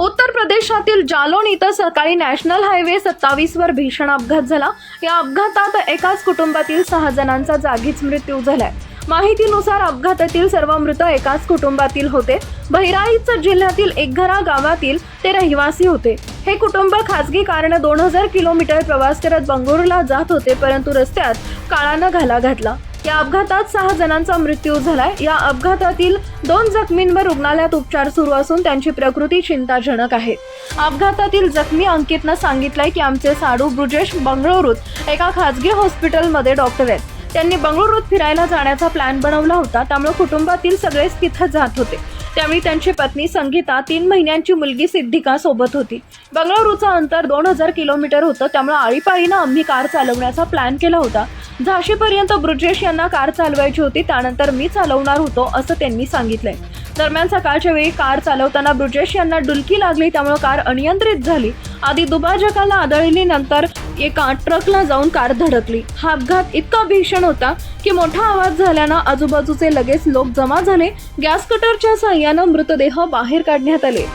उत्तर प्रदेशातील जालोन इथं सकाळी नॅशनल हायवे सत्तावीस वर भीषण अपघात झाला. या अपघातात एकाच कुटुंबातील सहा जणांचा जागीच मृत्यू झालाय. माहितीनुसार अपघातातील सर्व मृत एकाच कुटुंबातील होते. बहिराईच जिल्ह्यातील एकघरा गावातील ते रहिवासी होते. हे कुटुंब खासगी कारण दोन हजार किलोमीटर प्रवास करत बंगळुरूला जात होते परंतु रस्त्यात काळानं घाला घातला. या अपघातात सहा जणांचा मृत्यू झालाय. या अपघातातील दोन जखमींवर रुग्णालयात उपचार सुरू असून त्यांची प्रकृती चिंताजनक आहे. अपघातातील जखमी अंकितनं सांगितलंय की आमचे साडू ब्रुजेश बंगळुरूत एका खाजगी हॉस्पिटलमध्ये डॉक्टर आहेत. त्यांनी बंगळुरूत फिरायला जाण्याचा प्लॅन बनवला होता त्यामुळे कुटुंबातील सगळेच तिथं जात होते. त्यावेळी त्यांची पत्नी संगीता तीन महिन्यांची मुलगी सिद्धिका सोबत होती. बंगळुरूचं अंतर दोन हजार किलोमीटर होतं त्यामुळे आळीपाळीनं आम्ही कार चालवण्याचा प्लॅन केला होता. झाशीपर्यंत ब्रुजेश यांना कार चालवायची होती त्यानंतर मी चालवणार होतो असं त्यांनी सांगितलंय. दरम्यान सकाळच्या वेळी कार चालवताना ब्रुजेश यांना डुलकी लागली त्यामुळे कार अनियंत्रित झाली. आधी दुभाजकाला आदळली नंतर एका ट्रकला जाऊन कार धडकली. हा अपघात इतका भीषण होता की मोठा आवाज झाल्यानं आजूबाजूचे लगेच लोक जमा झाले. गॅस कटरच्या साह्यानं मृतदेह बाहेर काढण्यात आले.